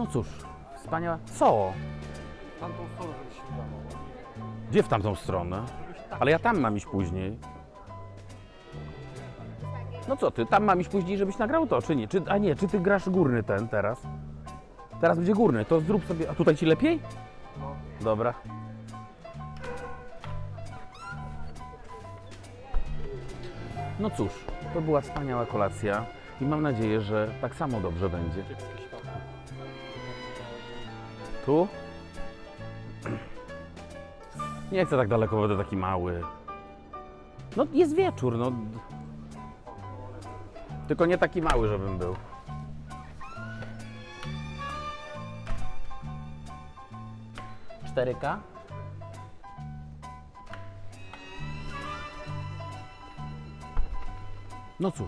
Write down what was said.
No cóż, wspaniałe. Co? Tamtą stronę, żebyś się udało. Gdzie w tamtą stronę? Ale ja tam mam iść później. No co ty, tam mam iść później, żebyś nagrał to, czy nie? Czy, a nie, czy ty grasz górny ten teraz? Teraz będzie górny, to zrób sobie. A tutaj ci lepiej? No. Dobra. No cóż, to była wspaniała kolacja i mam nadzieję, że tak samo dobrze będzie. Tu? Nie chcę tak daleko, będę taki mały. No jest wieczór, no. Tylko nie taki mały, żebym był. Cztery K? No cóż,